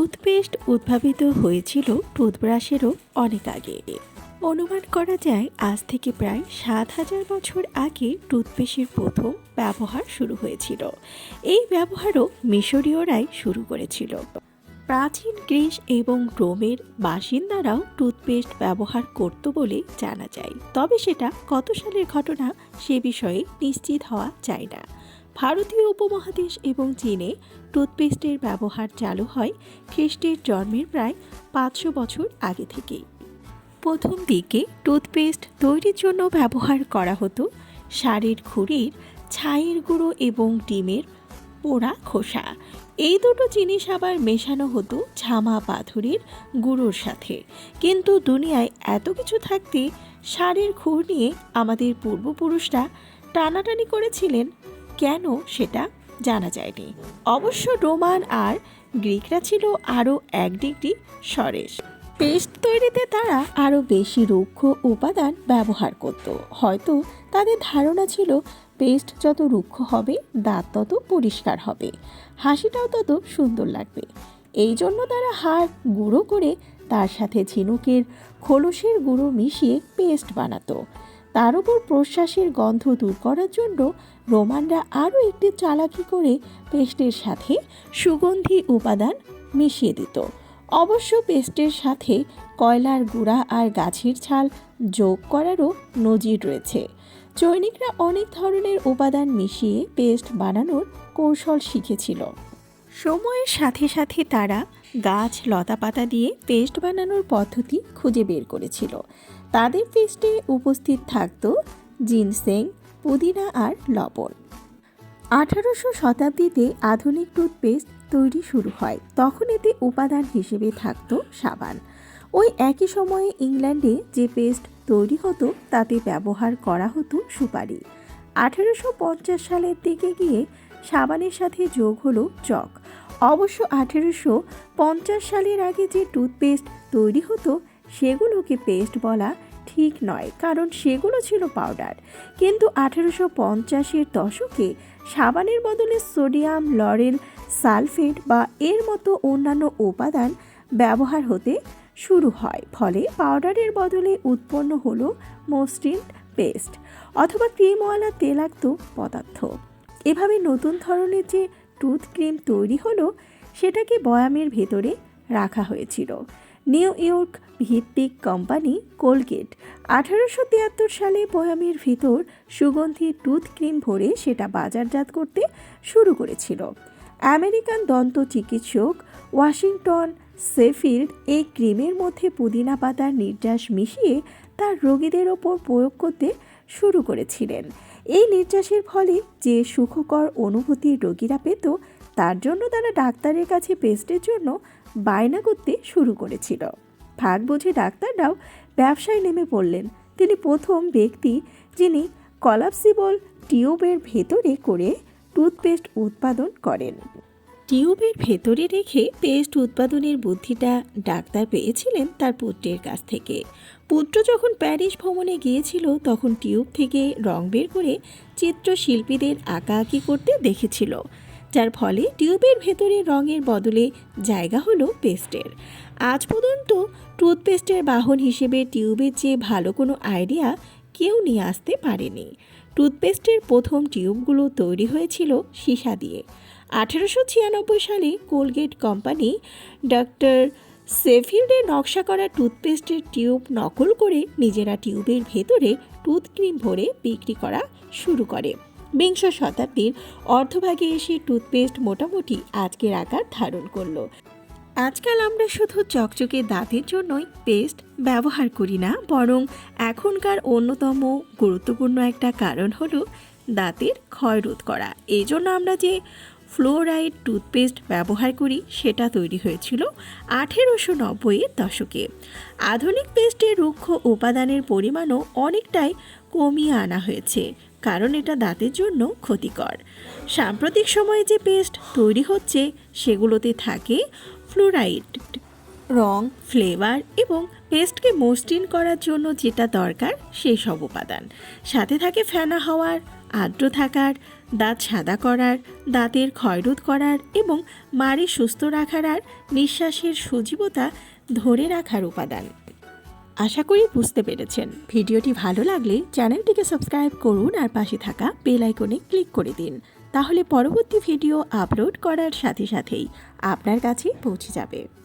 Toothpaste উদ্ভাবিত হয়েছিল টুথব্রাশেরও অনেক আগে। অনুমান করা যায় আজ থেকে প্রায় সাত হাজার বছর আগে টুথপেস্টের প্রথম ব্যবহার শুরু হয়েছিল। এই ব্যবহারও মিশরীয়রাই শুরু করেছিল। প্রাচীন গ্রিস এবং রোমের বাসিন্দারাও টুথপেস্ট ব্যবহার করত বলে জানা যায়। তবে সেটা কত সালের ঘটনা সে বিষয়ে নিশ্চিত হওয়া যায় না। ভারতীয় উপমহাদেশ এবং চীনে টুথপেস্টের ব্যবহার চালু হয় খ্রিস্টের জন্মের প্রায় পাঁচশো বছর আগে থেকেই। প্রথম দিকে টুথপেস্ট তৈরির জন্য ব্যবহার করা হতো সারের খুঁড়ির, ছাইয়ের গুঁড়ো এবং ডিমের পোড়া খোসা। এই দুটো জিনিস আবার মেশানো হতো ঝামা পাথরের গুঁড়োর সাথে। কিন্তু দুনিয়ায় এত কিছু থাকতে সারের খুর নিয়ে আমাদের পূর্বপুরুষরা টানাটানি করেছিলেন কেন সেটা জানা যায়নি। অবশ্য রোমান আর গ্রিকরা ছিল আরও এক ডিগ্রি সরেশ পেস্ট তৈরিতে তারা আরও বেশি রুক্ষ উপাদান ব্যবহার করত। হয়তো তাদের ধারণা ছিল, পেস্ট যত রুক্ষ হবে, দাঁত তত পরিষ্কার হবে। হাসিটাও তত সুন্দর লাগবে। এই জন্য তারা হাড় গুঁড়ো করে তার সাথে ঝিনুকের খোলসের গুঁড়ো মিশিয়ে পেস্ট বানাতো। তার উপর প্রশ্বাসের গন্ধ দূর করার জন্য রোমানরা আরও একটি চালাকি করে পেস্টের সাথে সুগন্ধি উপাদান মিশিয়ে দিত। অবশ্য পেস্টের সাথে কয়লার গুঁড়া আর গাছের ছাল যোগ করারও নজির রয়েছে। চৈনিকরা অনেক ধরনের উপাদান মিশিয়ে পেস্ট বানানোর কৌশল শিখেছিল। সময়ের সাথে সাথে তারা গাছ, লতাপাতা দিয়ে পেস্ট বানানোর পদ্ধতি খুঁজে বের করেছিল। তাদের পেস্টে উপস্থিত থাকত জিনসেং, পুদিনা আর লবণ। আঠারোশো শতাব্দীতে আধুনিক টুথপেস্ট তৈরি শুরু হয়। তখন এতে উপাদান হিসেবে থাকত সাবান। ওই একই সময়ে ইংল্যান্ডে যে পেস্ট তৈরি হতো, তাতে ব্যবহার করা হতো সুপারি। আঠারোশো সালের দিকে গিয়ে সাবানের সাথে যোগ হলো চক। অবশ্য আঠেরোশো পঞ্চাশ সালের আগে যে টুথপেস্ট তৈরি হতো, সেগুলোকে পেস্ট বলা ঠিক নয়, কারণ সেগুলো ছিল পাউডার। কিন্তু আঠেরোশো পঞ্চাশের দশকে সাবানের বদলে সোডিয়াম, লরেল, সালফেট বা এর মতো অন্যান্য উপাদান ব্যবহার হতে শুরু হয়। ফলে পাউডারের বদলে উৎপন্ন হলো মসৃণ পেস্ট অথবা ক্রিমওয়ালা তেলাক্ত পদার্থ। এভাবে নতুন ধরনের যে টুথ ক্রিম তৈরি হলো, সেটাকে বয়ামের ভেতরে রাখা হয়েছিল। নিউ ইয়র্ক ভিত্তিক কোম্পানি কোলগেট আঠারোশো তিয়াত্তর সালে বয়ামের ভিতর সুগন্ধি টুথ ক্রিম ভরে সেটা বাজারজাত করতে শুরু করেছিল। আমেরিকান দন্ত চিকিৎসক ওয়াশিংটন সেফিল্ড এই ক্রিমের মধ্যে পুদিনা পাতার নির্যাস মিশিয়ে তার রোগীদের ওপর প্রয়োগ করতে শুরু করেছিলেন। এই নির্যাসের ফলে যে সুখকর অনুভূতি রোগীরা পেত, তার জন্য তারা ডাক্তারের কাছে পেস্টের জন্য বায়না করতে শুরু করেছিল। ভাগ বুঝে ডাক্তাররাও ব্যবসায় নেমে পড়লেন। তিনি প্রথম ব্যক্তি যিনি কলাপসিবল টিউবের ভেতরে করে টুথপেস্ট উৎপাদন করেন। টিউবের ভেতরে রেখে পেস্ট উৎপাদনের বুদ্ধিটা ডাক্তার পেয়েছিলেন তার পুত্রের কাছ থেকে। পুত্র যখন প্যারিস ভ্রমণে গিয়েছিল, তখন টিউব থেকে রং বের করে চিত্রশিল্পীদের আঁকাআঁকি করতে দেখেছিল, যার ফলে টিউবের ভেতরে রঙের বদলে জায়গা হলো পেস্টের। আজ পর্যন্ত টুথপেস্টের বাহন হিসেবে টিউবের চেয়ে ভালো কোনো আইডিয়া কেউ নিয়ে আসতে পারেনি। টুথপেস্টের প্রথম টিউবগুলো তৈরি হয়েছিল সীসা দিয়ে। আঠেরোশো ছিয়ানব্বই সালে কোলগেট কোম্পানি ডক্টর সেফিল্ডের নকশা করা টুথপেস্টের টিউব নকল করে নিজেরা টিউবের ভেতরে টুথ ক্রিম ভরে বিক্রি করা শুরু করে। বিংশ শতাব্দীর অর্ধভাগে এসে টুথপেস্ট মোটামুটি আজকের আকার ধারণ করল। আজকাল আমরা শুধু চকচকে দাঁতের জন্যই পেস্ট ব্যবহার করি না, বরং এখনকার অন্যতম গুরুত্বপূর্ণ একটা কারণ হলো দাঁতের ক্ষয় রোধ করা। এই জন্য আমরা যে ফ্লোরাইড টুথপেস্ট ব্যবহার করি, সেটা তৈরি হয়েছিল আঠেরোশো নব্বইয়ের দশকে। আধুনিক পেস্টের রুক্ষ উপাদানের পরিমাণও অনেকটাই কমিয়ে আনা হয়েছে, কারণ এটা দাঁতের জন্য ক্ষতিকর। সাম্প্রতিক সময়ে যে পেস্ট তৈরি হচ্ছে, সেগুলোতে থাকে ফ্লোরাইড রং, ফ্লেভার এবং পেস্টকে মসৃণ করার জন্য যেটা দরকার সেই সব উপাদান। সাথে থাকে ফেনা হওয়ার, আর্দ্র থাকার দাঁত সাদা করার, দাঁতের ক্ষয়রোধ করার এবং মাড়ি সুস্থ রাখার আর নিঃশ্বাসের সজীবতা ধরে রাখার উপাদান। আশা করি বুঝতে পেরেছেন। ভিডিওটি ভালো লাগলে চ্যানেলটিকে সাবস্ক্রাইব করুন আর পাশে থাকা বেল আইকনে ক্লিক করে দিন। তাহলে পরবর্তী ভিডিও আপলোড করার সাথে সাথেই আপনার কাছে পৌঁছে যাবে।